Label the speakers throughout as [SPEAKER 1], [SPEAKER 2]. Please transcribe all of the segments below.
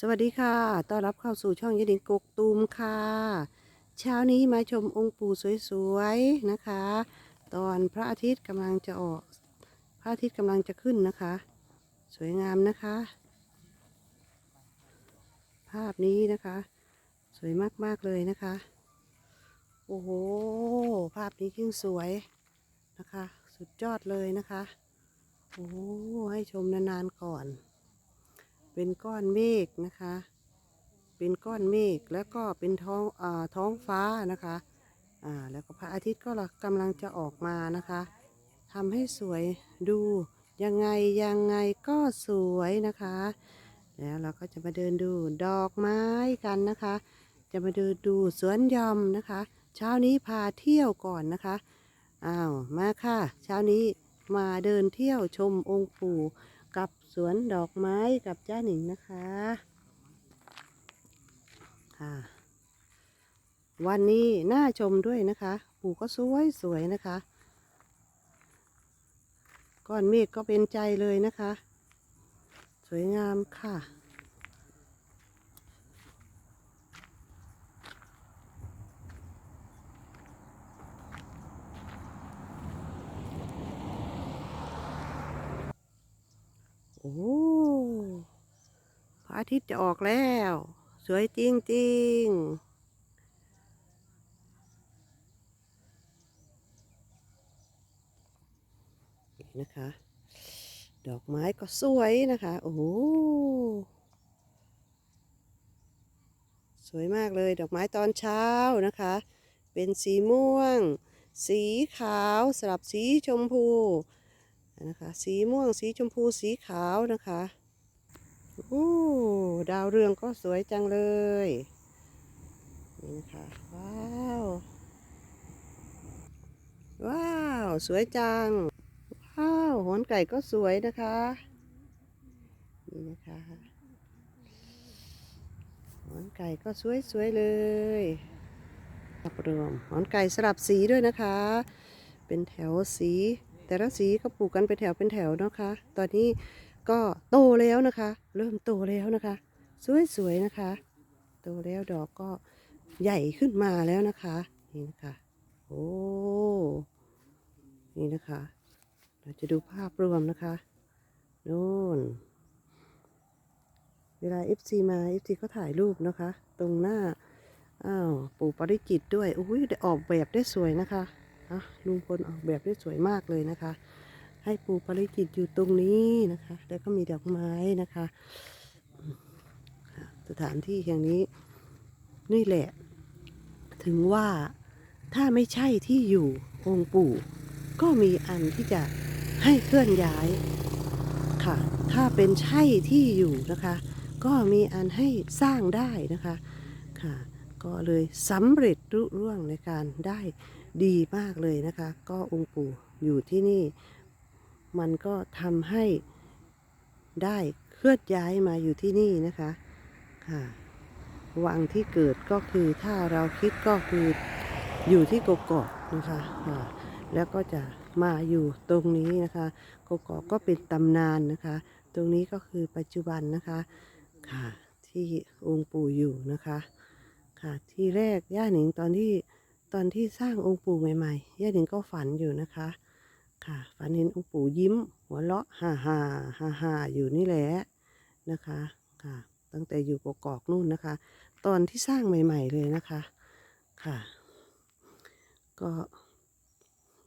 [SPEAKER 1] สวัสดีค่ะ ต้อนรับเข้าสู่ช่องยดินกกตูมค่ะ เช้านี้มาชมองค์ปู่สวยๆนะคะ ตอนพระอาทิตย์กำลังจะออก พระอาทิตย์กำลังจะขึ้นนะคะ สวยงามนะคะ ภาพนี้นะคะ สวยมากๆเลยนะคะ โอ้โห ภาพนี้ยิ่งสวยนะคะ สุดยอดเลยนะคะ โอ้โหให้ชมนานๆก่อน เป็นก้อนเมฆนะคะ เป็นก้อนเมฆแล้วก็เป็นท้องอท้องฟ้านะคะอ่าแล้วก็พระอาทิตย์ก็กำลังจะออกมานะคะทำให้สวยดูยังไงยังไงก็สวยนะคะ แล้วเราก็จะมาเดินดูดอกไม้กันนะคะ จะมาเดินดูสวนยอมนะคะ เช้านี้พาเที่ยวก่อนนะคะอ้าวมาค่ะ เช้านี้มาเดินเที่ยวชมองค์ปู่ สวนดอกไม้กับจ้าหนิงนะคะ ค่ะ วันนี้น่าชมด้วยนะคะปู่ก็สวยสวยนะคะ ก้อนเมฆก็เป็นใจเลยนะคะ สวยงามค่ะ อ้พระอาทิตย์จะออกแล้ว สวยจริงจริงๆนี่นะคะ ดอกไม้ก็สวยนะคะ โอ้โหสวยมากเลยดอกไม้ตอนเช้านะคะ เป็นสีม่วง สีขาวสลับสีชมพู นะคะ สีม่วง สีชมพู สีขาวนะคะ โอ้ ดาวเรืองก็สวยจังเลย นี่นะคะว้าว ว้าว สวยจัง ว้าวหอนไก่ก็สวยนะคะ นี่นะคะหอนไก่ก็สวยสวยๆเลยรับรวมหอนไก่สลับสีด้วยนะคะ เป็นแถวสี แต่ละสีก็ปลูกกันเป็นแถวเป็นแถวนะคะ ตอนนี้ก็โตแล้วนะคะ เริ่มโตแล้วนะคะ สวยๆนะคะ โตแล้วดอกก็ใหญ่ขึ้นมาแล้วนะคะนี่นะคะโอ้นี่นะคะ เราจะดูภาพรวมนะคะโน่นเวลา FC มา FC ก็ถ่ายรูปนะคะ ตรงหน้า อ้าว ปู่ปริจิตด้วย อุ้ยได้ออกแบบได้สวยนะคะะลุงพลออกแบบได้สวยมากเลยนะคะ ให้ปูปริจิตอยู่ตรงนี้นะคะ แล้วก็มีดอกไม้นะคะ สถานที่แห่งนี้นี่แหละ ถึงว่าถ้าไม่ใช่ที่อยู่องค์ปู่ ก็มีอันที่จะให้เคลื่อนย้ายค่ะ ถ้าเป็นใช่ที่อยู่นะคะ ก็มีอันให้สร้างได้นะคะค่ะ ก็เลยสำเร็จรุ่งในการได้ ดีมากเลยนะคะ ก็องค์ปู่อยู่ที่นี่ มันก็ทำให้ได้เคลื่อนย้ายมาอยู่ที่นี่นะคะค่ะวังที่เกิดก็คือถ้าเราคิดก็คืออยู่ที่กกอกนะคะค่ะแล้วก็จะมาอยู่ตรงนี้นะคะกกอกก็เป็นตำนานนะคะ ตรงนี้ก็คือปัจจุบันนะคะค่ะที่องค์ปู่อยู่นะคะ ค่ะที่แรกย่าหนิงตอนที่ ตอนที่สร้างองค์ปู่ใหม่ๆย่าหนิงก็ฝันอยู่นะคะ ค่ะ ฝันเห็นองค์ปู่ยิ้ม หัวเราะฮ่าฮ่าฮ่าฮ่าอยู่นี่แหละนะคะ ค่ะ ตั้งแต่อยู่กกอกนู่นนะคะ ตอนที่สร้างใหม่ ๆ เลยนะคะ ค่ะ ก็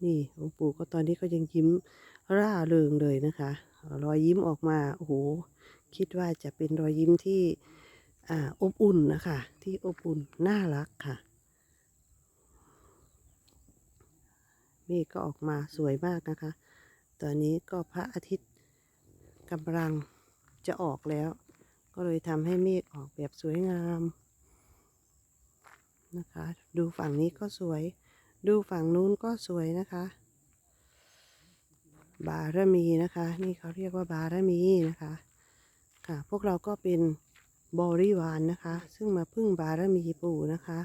[SPEAKER 1] นี่องค์ปู่ก็ตอนนี้ก็ยังยิ้มร่าเริงเลยนะคะ รอยยิ้มออกมาโอ้โหคิดว่าจะเป็นรอยยิ้มที่อ่าอบอุ่นนะคะ ที่อบอุ่นน่ารักค่ะ เมฆก็ออกมาสวยมากนะคะ ตอนนี้ก็พระอาทิตย์กำลังจะออกแล้ว ก็เลยทำให้เมฆออกแบบสวยงามนะคะ ดูฝั่งนี้ก็สวย ดูฝั่งนู้นก็สวยนะคะ บารมีนะคะ นี่เขาเรียกว่าบารมีนะคะ ค่ะ พวกเราก็เป็นบริวารนนะคะ ซึ่งมาพึ่งบารมีปู่นะคะ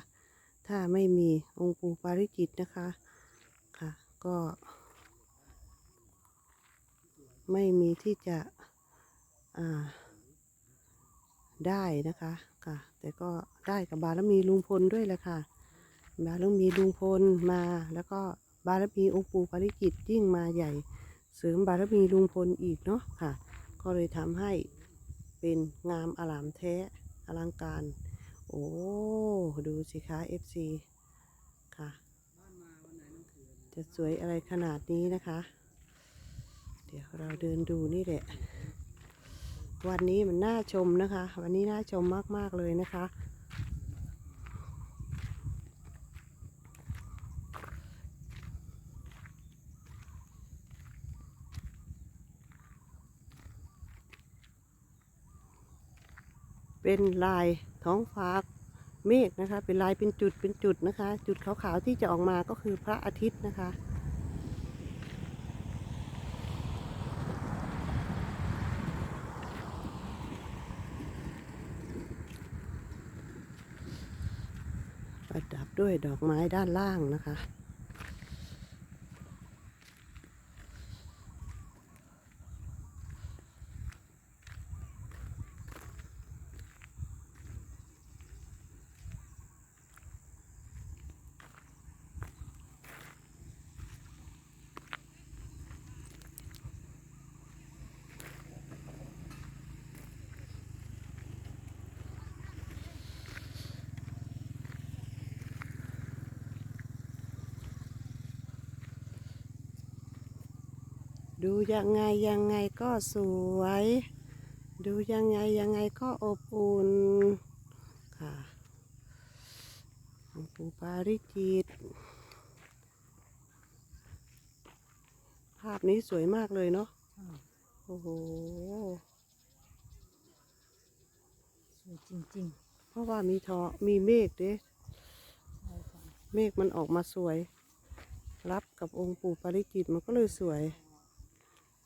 [SPEAKER 1] ถ้าไม่มีองค์ปู่ปาริจิตนะคะค่ะ ก็ ไม่มีที่จะได้นะคะค่ะ แต่ก็ได้กับบารมีลุงพลด้วยแหละค่ะ บารมีลุงพลมาแล้วก็บารมีองค์ปู่ปาริจิตยิ่งมาใหญ่เสริมบารมีลุงพลอีกเนาะค่ะ ก็เลยทำให้เป็นงามอลามแท้อลังการ โอ้ ดูสิคะ FC จะสวยอะไรขนาดนี้นะคะ เดี๋ยวเราเดินดูนี่แหละ วันนี้มันน่าชมนะคะ วันนี้น่าชมมาก ๆ เลยนะคะ เป็นลายท้องฟ้า เมฆนะคะ เป็นลายเป็นจุดเป็นจุดนะคะ จุดขาวๆที่จะออกมาก็คือพระอาทิตย์นะคะประดับด้วยดอกไม้ด้านล่างนะคะ ดูยังไงยังไงก็สวย ดูยังไงยังไงก็อบอุ่นค่ะหลวงปู่ปาริจิต ภาพนี้สวยมากเลยเนาะโอ้โห
[SPEAKER 2] สวยจริง
[SPEAKER 1] เพราะว่ามีทอมีเมฆเด้
[SPEAKER 2] ๆใช่ค่ะ
[SPEAKER 1] เมฆมันออกมาสวย รับกับองค์ปู่ปาริจิตมันก็เลยสวย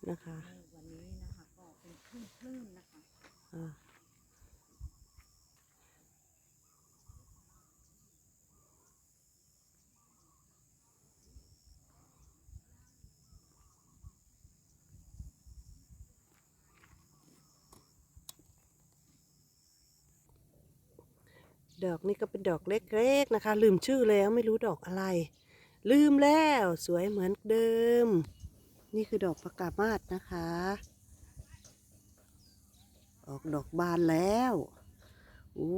[SPEAKER 1] นะคะ
[SPEAKER 2] วันนี้นะคะก็เป็นคลื่นคลื่นๆนะคะ
[SPEAKER 1] ดอกนี้ก็เป็นดอกเล็กๆนะคะ ลืมชื่อแล้วไม่รู้ดอกอะไร ลืมแล้วสวยเหมือนเดิม นี่คือดอกประกาศมาศนะคะ ออกดอกบานแล้ว โอ้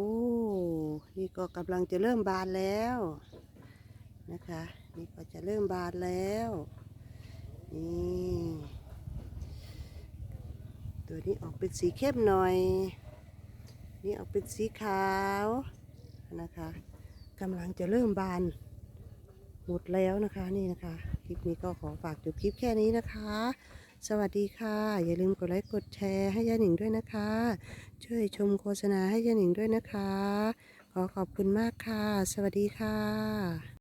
[SPEAKER 1] นี่ก็กำลังจะเริ่มบานแล้วนะคะ นี่ก็จะเริ่มบานแล้ว นี่ตัวนี้ออกเป็นสีเข้มหน่อย นี่ออกเป็นสีขาวนะคะกำลังจะเริ่มบานหมดแล้วนะคะนี่นะคะ คลิปนี้ก็ขอฝากจบคลิปแค่นี้นะคะ สวัสดีค่ะ อย่าลืมกดไลค์กดแชร์ให้ย่าหนิงด้วยนะคะ ช่วยชมโฆษณาให้ย่าหนิงด้วยนะคะ ขอขอบคุณมากค่ะ สวัสดีค่ะ